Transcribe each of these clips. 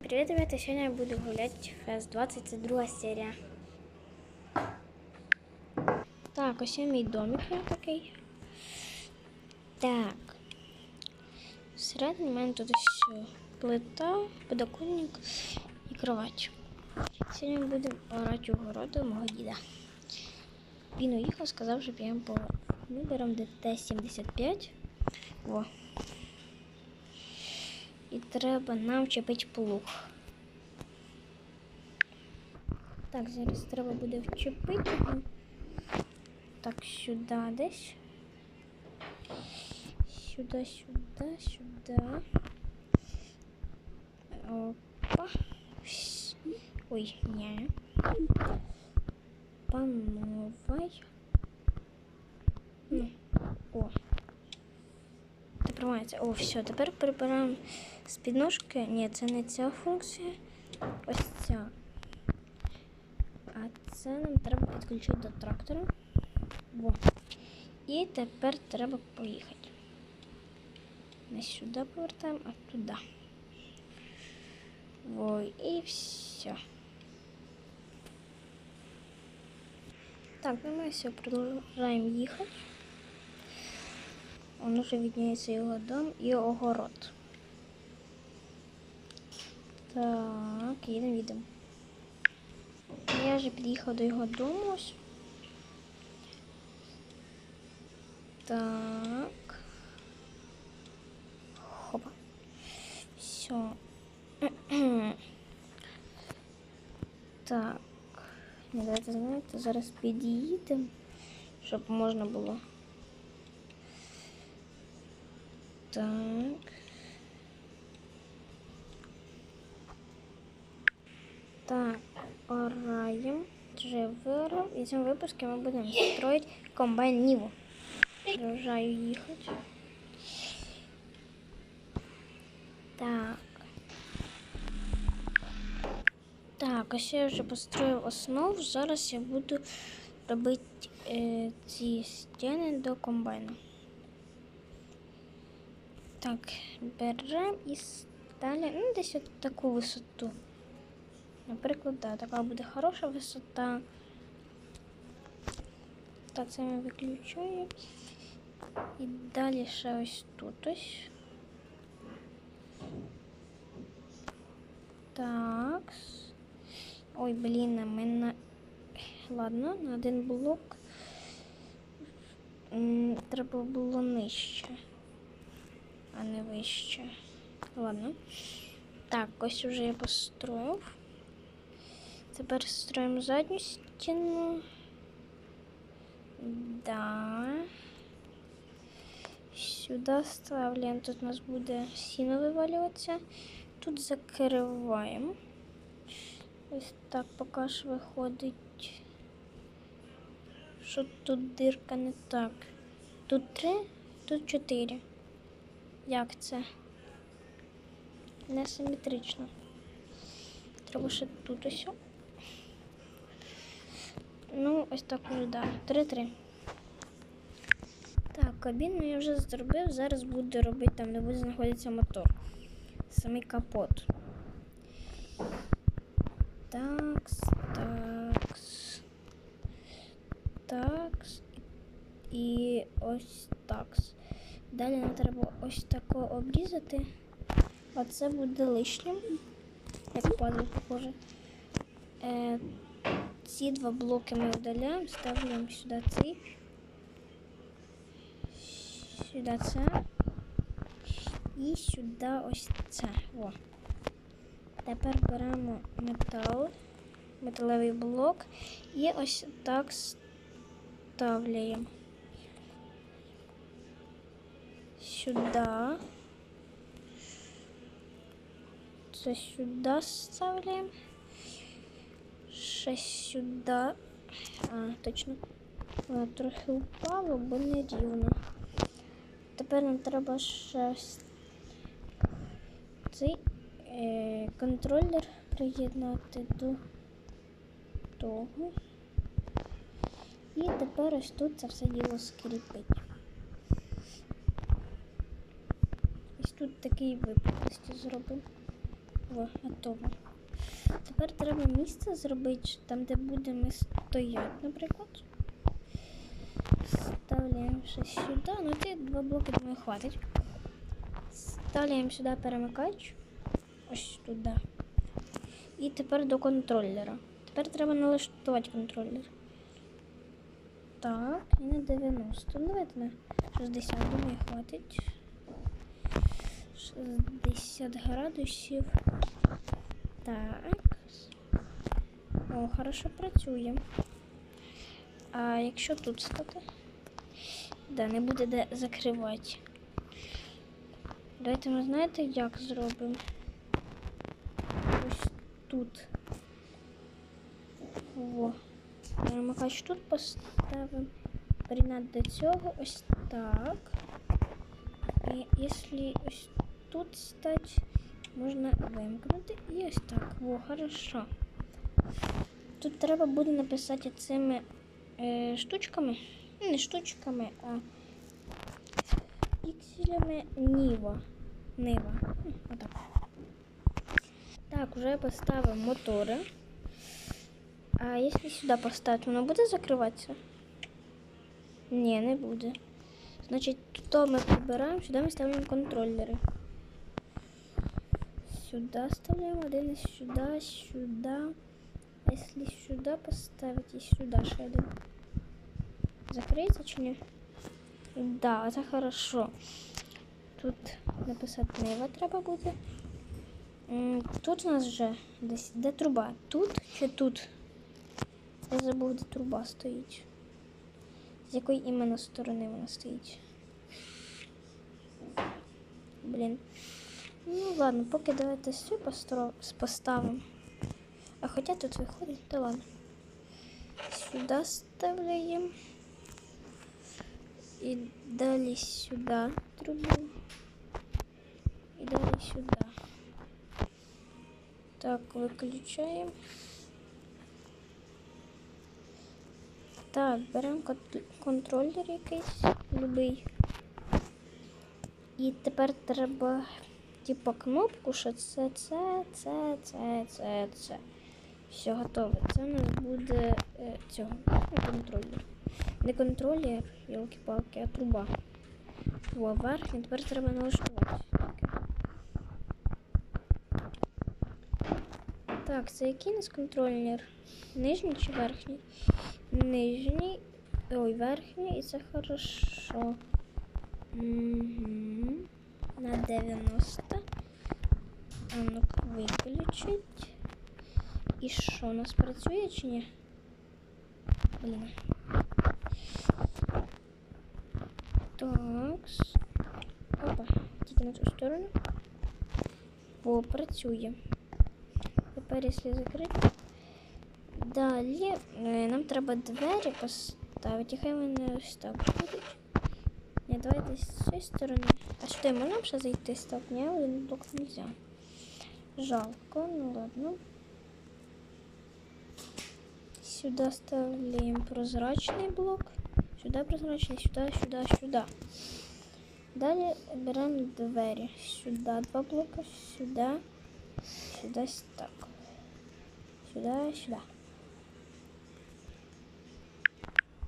Привет, ребята! Сегодня я буду гулять Фест 22 серія. Так, ось мій домик я такий. Так. Всередині в мене тут ось е, плита, подоконник і кровать. Сьогодні ми будемо орати городу мого діда. Він уїхав, сказав, що підемо по Ми беремо ДТ-75. Во. І треба нам чепити плуг. Так, зараз треба буде вчепити. Так, сюди десь. Сюди, сюди, сюди. Опа. Ой, ні. Пановай. Тепер. О, все, тепер прибираємо з підножки. Ні, це не ця функція. Ось ця. А це нам треба підключити до трактора. Во. І тепер треба поїхати. Не сюди повертаємо, а туди. Во, і все. Так, ну ми все, продовжуємо їхати. Он уже виднеется його дом і огород. Так, їдемо, їдемо. Я вже під'їхав до його дому. Так. Хопа. Все. Так. Не давайте знаєте, зараз під'їдемо, щоб можна було. Так. Так, ораем. Вже в цьому випуску ми будемо строїти комбайн Ніву. Продовжаю їхати. Так. Так, ось я вже построїв основу. Зараз я буду робити е, ці стіни до комбайну. Так, беремо і ставимо ну, десь от таку висоту. Наприклад, да, така буде хороша висота. Так, це ми виключаємо. І далі ще ось тут ось. Так. Ой, блін, а ми на... Ладно, на один блок треба було нижче а не вище. Ладно. Так, ось уже я построїв. Тепер строїмо задню стіну. Да. Сюди ставляємо. Тут у нас буде сіно вивалюватися. Тут закриваємо. Ось так поки що виходить. Що тут дирка не так. Тут три, тут чотири. Як це? Несиметрично. Треба ще тут ось. Ну, ось так уже, да. Три-три. Так, кабіну я вже зробив. Зараз буду робити там, де буде знаходитися мотор. Самий капот. Такс, такс. Такс. І ось такс. Далі нам треба ось тако обрізати. А це буде лишнім, як падає, похоже. Е, ці два блоки ми видаляємо, ставимо сюди цей, сюди це і сюди ось це. О. Тепер беремо метал, металевий блок і ось так ставляємо. Сюда. Це сюди ставляємо. Ще сюди. А, точно. Воно трохи упало, бо не рівно. Тепер нам треба ще цей е, контролер приєднати до того. І тепер ось тут це все діло скріпить. Ось тут такий випуклості зробимо. О, готово. Тепер треба місце зробити там, де будемо стояти, наприклад. Вставляємо ще сюди. Ну, ці два блоки, думаю, хватить. Вставляємо сюди перемикач. Ось туди. І тепер до контролера. Тепер треба налаштувати контролер. Так, і на 90. Ну, Давайте на 60, думаю, хватить. 60 градусів. Так. О, хорошо працює. А якщо тут стати? Да, не буде де закривати. Давайте ми знаєте, як зробимо? Ось тут. Во. Перемикач тут поставимо. Принад до цього ось так. І якщо ось тут стати, можна вимкнути і ось так. Во, хорошо. Тут треба буде написати цими е, штучками. Ну, не штучками, а пікселями Ніва. Нива. Ну, Отак. Так, вже поставив мотори. А якщо сюди поставити, воно буде закриватися? Ні, не буде. Значить, тут ми прибираємо, сюди ми ставимо контролери. Сюда вставляем один, и сюда, сюда. А если сюда поставить и сюда ще один? Закриється чи ні? Да, это хорошо. Тут написати Нива треба буде. М, Тут у нас вже десь де труба? Тут чи тут? Я забув, де труба стоїть. З якої іменно сторони вона стоїть? Блін. Ну ладно, поки давайте сю постро... поставимо. А хоча тут виходить, то ладно. Сюди ставляємо. І далі сюди трубу. І далі сюди. Так, виключаємо. Так, беремо кон- контролер якийсь, любий. І тепер треба, типу, кнопку, що це, це, це, це, це, це. Все готове. Це у нас буде е, цього ну, контролер. Не контролер, ялки-палки, а труба. О, верхній, тепер треба налаштувати. Так, це який у нас контролер? Нижній чи верхній? Нижній. Ой, верхній, і це хорошо. Угу. На 90. А ну-ка виключить. І що, у нас працює чи ні? Блін. Так. Опа, тільки на ту сторону. О, працює. Тепер, якщо закрити. Далі е, нам треба двері поставити. Хай вони ось так будуть. Ні, давайте з цієї сторони. А сюди можна ще зайти стоп? Ні, один блок нельзя. Жалко, ну ладно. Сюда ставим прозрачный блок. Сюда прозрачный, сюда, сюда, сюда. Далее берем двери. Сюда два блока, сюда, сюда, так. Сюда, сюда.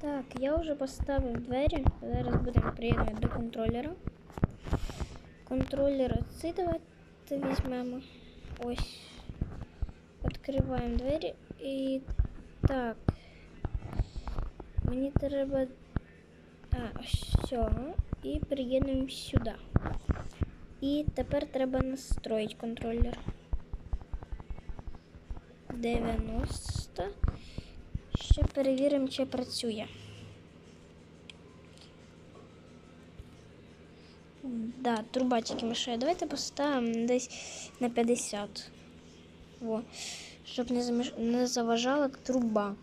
Так, я вже поставив двері. Зараз будемо приєднувати до контролера. Контролер оці давайте візьмемо. Ось. Відкриваємо двері і так. Мені треба. А, ось цього. І приєднуємо сюди. І тепер треба настроїти контролер. 90. Ще перевіримо, чи працює. Да, труба тільки мішає. Давайте поставимо десь на 50. Во. Щоб не, заміш... не заважала труба.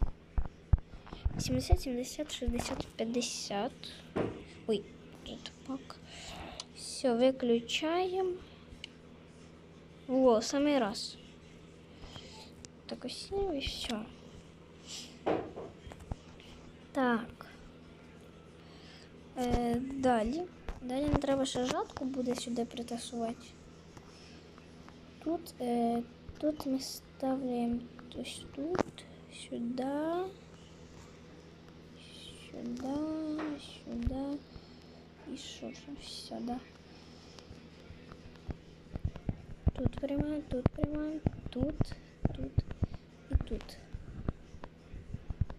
70, 70, 60, 50. Ой, так. Все, виключаємо. Во, самий раз. Так ось і все. Так. Е, далі. Далі нам треба ще жатку буде сюди притасувати. Тут, е, тут ми ставимо ось тут, сюди, сюди, сюди. І що ж, сюди. Тут прямо, тут прямо, тут, тут і тут.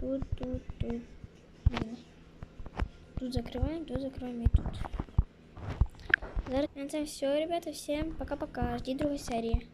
Тут, тут, тут. Блін. Тут закрываем, тут закрываем и тут. На этом все, ребята. Всем пока-пока. Жди другой серии.